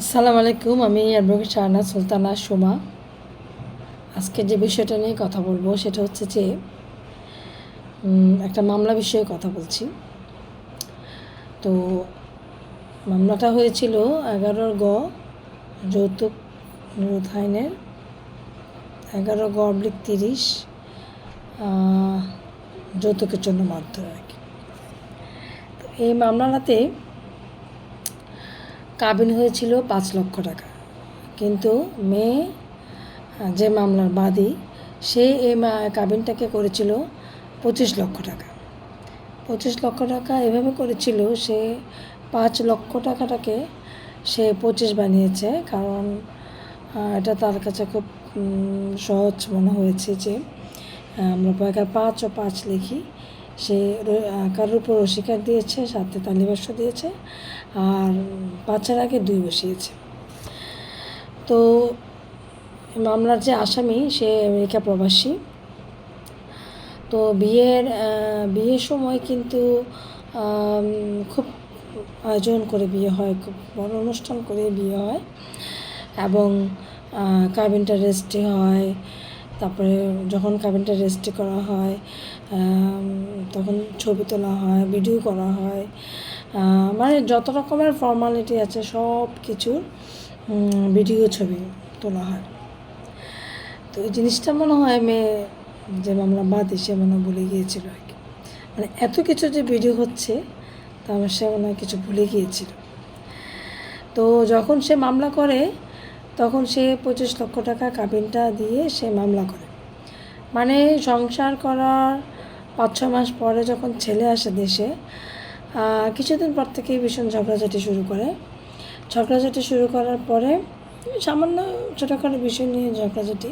আসসালামু আলাইকুম, আমি অ্যাডভোকেট শাহানা সুলতানা সোমা। আজকে যে বিষয়টা নিয়ে কথা বলব সেটা হচ্ছে যে একটা মামলা বিষয়ে কথা বলছি। তো মামলাটা হয়েছিল এগারোর গ যৌতুক নিরোধ আইনের এগারো গ অব্লিক তিরিশ যৌতুকের জন্য মারধর আর কি। তো এই মামলাটাতে কাবিন হয়েছিল পাঁচ লক্ষ টাকা। কিন্তু মেয়ে যে মামলার বাদী, সে এই কাবিনটাকে করেছিল পঁচিশ লক্ষ টাকা। পঁচিশ লক্ষ টাকা এভাবে করেছিল, সে পাঁচ লক্ষ টাকাটাকে সে পঁচিশ বানিয়েছে। কারণ এটা তার কাছে খুব সহজ মনে হয়েছে যে আমরা পয়কার পাঁচ ও পাঁচ লিখি। সে কারোর উপর অস্বীকার দিয়েছে সাথে তালিবাস্য দিয়েছে আর বাচ্চার আগে দুই বসিয়েছে। তো মামলার যে আসামি সে আমেরিকা প্রবাসী। তো বিয়ের বিয়ের সময় কিন্তু খুব আয়োজন করে বিয়ে হয় খুব বড় অনুষ্ঠান করে বিয়ে হয় এবং আহ, কাবিনটা রেজিস্ট্রি হয় তারপরে যখন কাবিনটা রেজিস্ট্রি করা হয় তখন ছবি তোলা হয় ভিডিও করা হয় মানে যত রকমের ফর্মালিটি আছে সব কিছুর ভিডিও ছবি তোলা হয়। তো এই জিনিসটা মনে হয় মেয়ে যে মামলা বাদ এসে মনে ভুলে গিয়েছিল আর কি। মানে এত কিছু যে ভিডিও হচ্ছে, তা আমার সে মনে হয় কিছু ভুলে গিয়েছিল। তো যখন সে মামলা করে তখন সে পঁচিশ লক্ষ টাকা কাবিনটা দিয়ে সে মামলা করে। মানে সংসার করার পাঁচ ছ মাস পরে যখন ছেলে আসে দেশে কিছুদিন পর থেকেই ভীষণ ঝগড়াঝাটি শুরু করে। ঝগড়াঝাটি শুরু করার পরে সামান্য ছোটোখাটো বিষয় নিয়ে ঝগড়াঝাটি।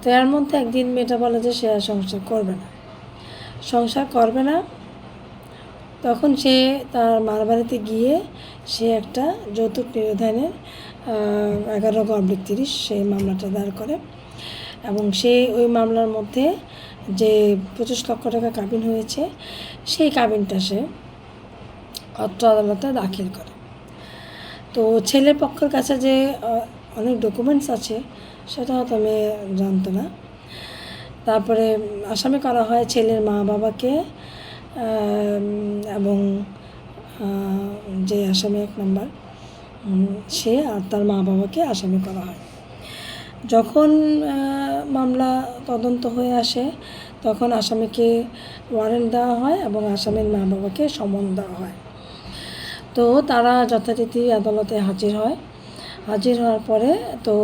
তো এর মধ্যে একদিন মেয়েটা বলে যে সে আর সংসার করবে না। সংসার করবে না। তখন সে তার মার বাড়িতে গিয়ে সে একটা যৌতুক নিরোধানের এগারো গব্লিক তিরিশ সেই মামলাটা দায়ের করে। এবং সে ওই মামলার মধ্যে যে পঁচিশ লক্ষ টাকা কাবিন হয়েছে, সেই কাবিনটা সে অত্র আদালতে দাখিল করে। তো ছেলের পক্ষের কাছে যে অনেক ডকুমেন্টস আছে সেটা হয়তো আমি জানতো না। তারপরে আসামি করা হয় ছেলের মা বাবাকে এবং যে আসামি এক নাম্বার। সে আর তার মা বাবাকে আসামি করা হয়। যখন মামলা তদন্ত হয়ে আসে, তখন আসামিকে ওয়ারেন্ট দেওয়া হয় এবং আসামির মা বাবাকে সমন দেওয়া হয়। তো তারা যথারীতি আদালতে হাজির হয়। হাজির হওয়ার পরে তো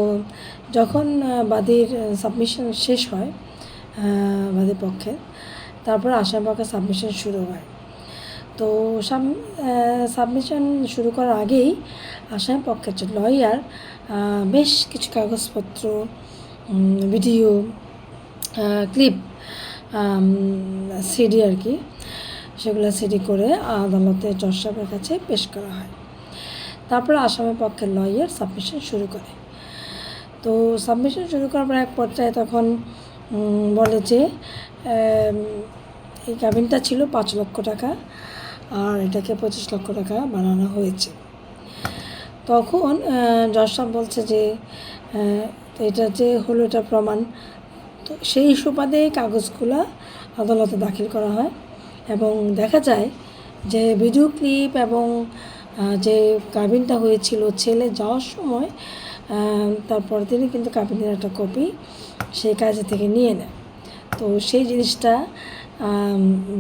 যখন বাদীর সাবমিশন শেষ হয় বাদীর পক্ষে, তারপরে আসামি পক্ষে সাবমিশন শুরু হয়। তো সাবমিশন শুরু করার আগেই আসামি পক্ষের যে লয়ার বেশ কিছু কাগজপত্র ভিডিও ক্লিপ সিডি আর কি, সেগুলো সিডি করে আদালতে সাহেবের কাছে পেশ করা হয়। তারপরে আসামি পক্ষের লয়ার সাবমিশন শুরু করে। তো সাবমিশন শুরু করার পর এক পর্যায়ে তখন বলে যে এই কাবিনটা ছিল পাঁচ লক্ষ টাকা। আর এটাকে পঁচিশ লক্ষ টাকা বানানো হয়েছে। তখন জজ বলছে যে এটা যে হলো এটা প্রমাণ, তো সেই সুপাদে কাগজগুলো আদালতে দাখিল করা হয় এবং দেখা যায় যে ভিডিও ক্লিপ এবং যে কাবিনটা হয়েছিল ছেলে যাওয়ার সময় তারপর তিনি কিন্তু কাবিনের একটা কপি সেই কাজে থেকে নিয়ে নেয় তো সেই জিনিসটা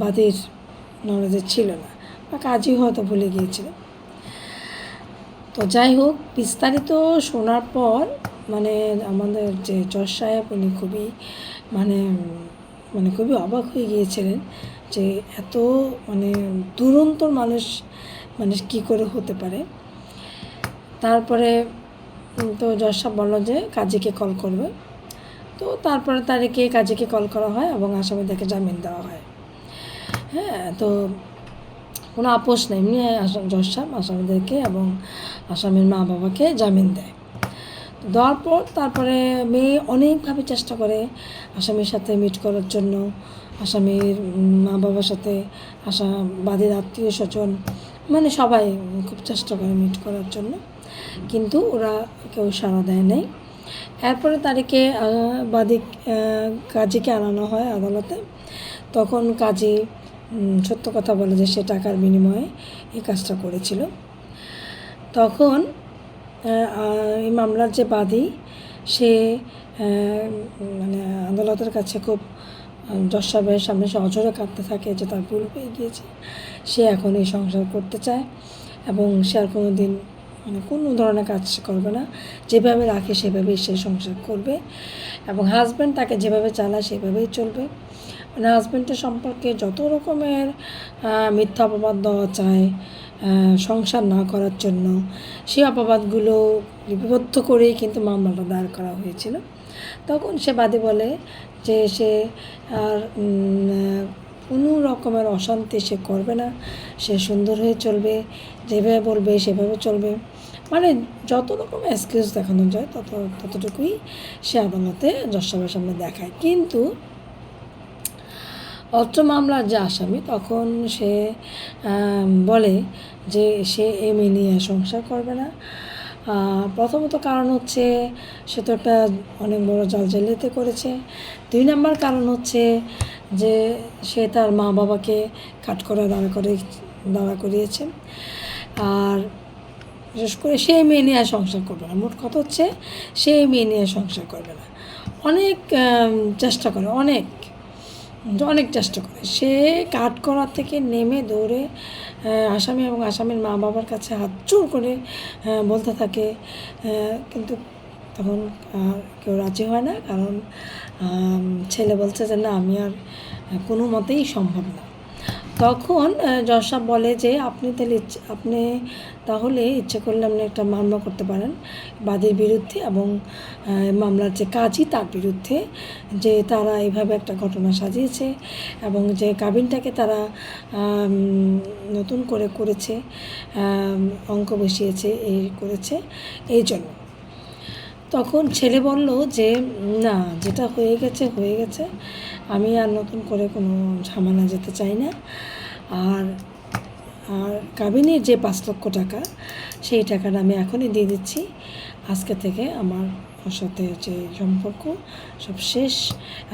বাদীর নলেজে ছিল না। বা কাজই হয়তো ভুলে গিয়েছিল। তো যাই হোক, বিস্তারিত শোনার পর মানে আমাদের যে জজ সাহেব, উনি খুবই মানে মানে খুবই অবাক হয়ে গিয়েছিলেন যে এত মানে দুরন্তর মানুষ মানে কী করে হতে পারে। তারপরে তো জজ সাহেব বলল যে, কাজীকে কল করবে। তো তারপরে তারিখে কাজীকে কল করা হয় এবং আসামিদেরকে জামিন দেওয়া হয়। হ্যাঁ তো কোনো আপোষ নেই। এমনি আসাম আসামিদেরকে এবং আসামির মা বাবাকে জামিন দেয়। দেওয়ার পর তারপরে মেয়ে অনেকভাবে চেষ্টা করে আসামির সাথে মিট করার জন্য। আসামির মা বাবার সাথে আসা বাদীর আত্মীয় স্বজন মানে সবাই খুব চেষ্টা করে মিট করার জন্য। কিন্তু ওরা কেউ সাড়া দেয় নাই। এরপরে তারিখে আহ, বাদী কাজীকে আনানো হয় আদালতে। তখন কাজী সত্য কথা বলে যে সে টাকার বিনিময়ে এই কাজটা করেছিল। তখন এই মামলার যে বাদী, সে মানে আদালতের কাছে খুব জজ সামনে সে অঝরে কাঁদতে থাকে যে তার ভুল হয়ে গিয়েছে। সে এখন এই সংসার করতে চায় এবং সে আর কোনো দিন মানে কোনো ধরনের কাজ করবে না। যেভাবে রাখে সেভাবেই সে সংসার করবে এবং হাজব্যান্ড তাকে যেভাবে চালায় সেভাবেই চলবে। মানে হাজব্যান্ডের সম্পর্কে যত রকমের মিথ্যা অপবাদ দেওয়া চায় সংসার না করার জন্য সেই অপবাদগুলো লিপিবদ্ধ করেই কিন্তু মামলাটা দায়ের করা হয়েছিল। তখন সে বাদী বলে যে সে আর কোনো রকমের অশান্তি সে করবে না, সে সুন্দর হয়ে চলবে, যেভাবে বলবে সেভাবে চলবে। মানে যত রকম এক্সকিউজ দেখানো যায়, তত, ততটুকুই সে আদালতে জজ সামনে দেখায়। কিন্তু অত্র মামলার যে আসামি, তখন সে বলে যে সে এই মেয়ে নিয়ে সংসার করবে না। প্রথমত কারণ হচ্ছে সে তো একটা অনেক বড় জাল জেলেতে করেছে। দুই নম্বর কারণ হচ্ছে যে সে তার মা বাবাকে কাট করে দাঁড়া করে, দাঁড়া করিয়েছে। আর বিশেষ করে সেই মেয়ে নিয়ে সংসার করবে না। মোট কথা হচ্ছে সেই মেয়ে নিয়ে সংসার করবে না। অনেক চেষ্টা করে, অনেক। অনেক চেষ্টা করে। সে কাট করার থেকে নেমে দৌড়ে আসামি এবং আসামির মা বাবার কাছে হাত জোর করে বলতে থাকে কিন্তু তখন কেউ রাজি হয় না কারণ ছেলে বলছে যে, না, আমি আর কোনো মতেই সম্ভব না। তখন যশা বলে যে, আপনি তাহলে আপনি তাহলে ইচ্ছে করলে আপনি একটা মামলা করতে পারেন বাদীর বিরুদ্ধে এবং মামলার যে কাজই তার বিরুদ্ধে, যে তারা এইভাবে একটা ঘটনা সাজিয়েছে এবং যে কাবিনটাকে তারা নতুন করে করেছে অঙ্ক বসিয়েছে এই করেছে, এই জন্য। তখন ছেলে বলল যে, না, যেটা হয়ে গেছে হয়ে গেছে। আমি আর নতুন করে কোনো ঝামেলা যেতে চাই না। আর আর কাবিনের যে পাঁচ লক্ষ টাকা, সেই টাকাটা আমি এখনই দিয়ে দিচ্ছি। আজকে থেকে আমার সাথে যে সম্পর্ক সব শেষ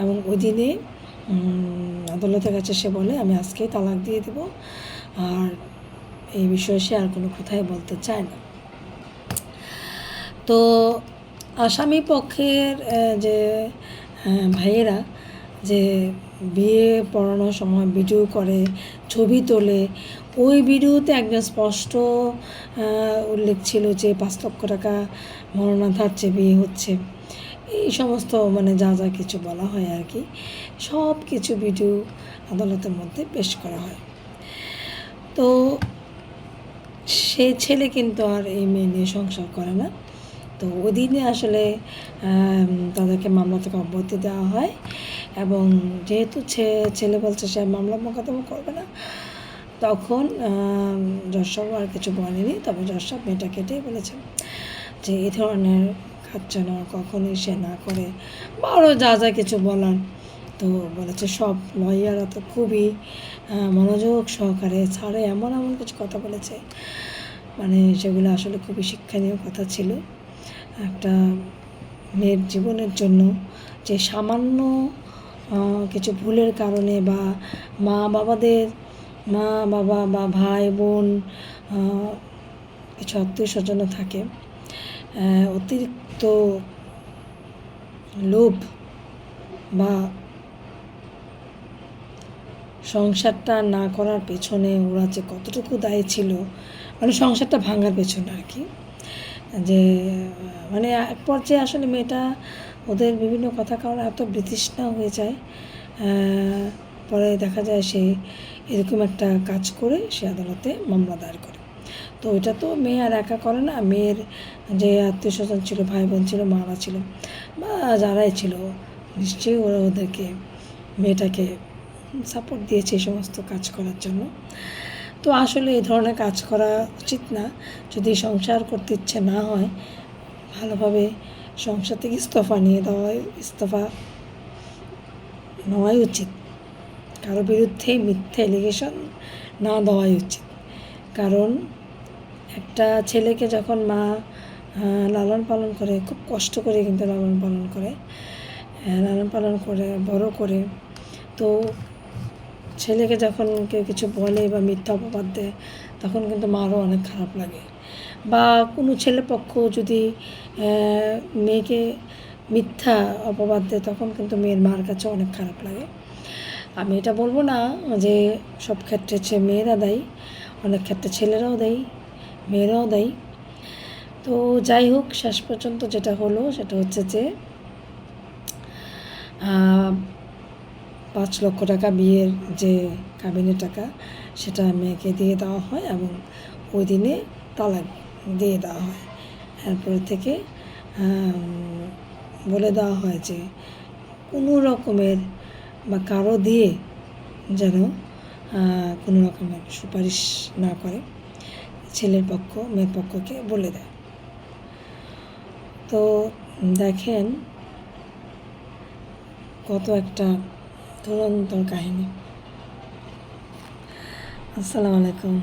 এবং ওই দিনে আদালতের কাছে সে বলে আমি আজকেই তালাক দিয়ে দেব। আর এই বিষয়ে সে আর কোনো কথাই বলতে চায় না। তো আসামি পক্ষের যে ভাইয়েরা যে বিয়ে পড়ানোর সময় ভিডিও করে, ছবি তোলে। ওই ভিডিওতে একদম স্পষ্ট উল্লেখ ছিল যে পাঁচ লক্ষ টাকা মরণাধার যে বিয়ে হচ্ছে। এই সমস্ত মানে যা যা কিছু বলা হয় আর কি, সব কিছু ভিডিও আদালতের মধ্যে পেশ করা হয়। তো সে ছেলে কিন্তু আর এই মেয়ে নিয়ে সংসার করে না। তো ওই দিনে আসলে তাদেরকে মামলা থেকে অব্যাহতি দেওয়া হয়। এবং যেহেতু ছেলে বলছে সে মামলা মোকদ্দমা করবে না, তখন যশব আর কিছু বলেনি। তবে যশব মেয়েটা কেটেই বলেছে যে এই ধরনের কাজ যেন কখনোই সে না করে। বা আরও যা যা কিছু বলার। তো বলেছে সব লয়াররা তো খুবই মনোযোগ সহকারে ছাড়ে, এমন এমন কিছু কথা বলেছে। মানে সেগুলো আসলে খুবই শিক্ষণীয় কথা ছিল। একটা মেয়ের জীবনের জন্য যে সামান্য কিছু ভুলের কারণে বা মা বাবাদের, মা বাবা বা ভাই, বোন কিছু আত্মীয় স্বজনও থাকে। অতিরিক্ত লোভ বা সংসারটা না করার পেছনে ওরা যে কতটুকু দায়ী ছিল মানে সংসারটা ভাঙার পেছনে আর কি। যে মানে এক পর্যায়ে আসলে মেয়েটা ওদের বিভিন্ন কথা কারণে এত বিতৃষ্ণা হয়ে যায় পরে দেখা যায় সে এরকম একটা কাজ করে সে আদালতে মামলা দায়ের করে। তো এটা তো মেয়ে আর একা করে না, মেয়ের যে আত্মীয় স্বজন ছিল ভাই বোন ছিল, মারা ছিল, বা যারাই ছিল, নিশ্চয়ই ওরা ওদেরকে, মেয়েটাকে সাপোর্ট দিয়েছে এই সমস্ত কাজ করার জন্য। তো আসলে এই ধরনের কাজ করা উচিত না। যদি সংসার করতে ইচ্ছে না হয়, ভালোভাবে সংসার থেকে ইস্তফা নিয়ে দেওয়া ইস্তফা নেওয়াই উচিত। কারও বিরুদ্ধে মিথ্যা এলিগেশন না দেওয়াই উচিত। কারণ একটা ছেলেকে যখন মা লালন পালন করে, খুব কষ্ট করে কিন্তু লালন পালন করে লালন পালন করে, বড় করে, তো ছেলেকে যখন কেউ কিছু বলে বা মিথ্যা অপবাদ দেয়, তখন কিন্তু মারও অনেক খারাপ লাগে। বা কোনো ছেলে পক্ষ যদি মেয়েকে মিথ্যা অপবাদ দেয়, তখন কিন্তু মেয়ের মার কাছে অনেক খারাপ লাগে। আমি এটা বলব না যে সব ক্ষেত্রে হচ্ছে মেয়েরা দেয়, অনেক ক্ষেত্রে ছেলেরাও দেয়, মেয়েরাও দেয়। তো যাই হোক, শেষ পর্যন্ত যেটা হলো সেটা হচ্ছে যে পাঁচ লক্ষ টাকা বিয়ের যে কাবিনের টাকা, সেটা মেয়েকে দিয়ে দেওয়া হয় এবং ওই দিনে তালাক দিয়ে দেওয়া হয়। এরপর থেকে বলে দেওয়া হয় যে, কোনো রকমের বা কারও দিয়ে যেন কোনো রকমের সুপারিশ না করে, ছেলের পক্ষ, মেয়ের পক্ষকে বলে দেয়। তো দেখেন, কত একটা দুরন্তর কাহিনী। আসসালামু আলাইকুম।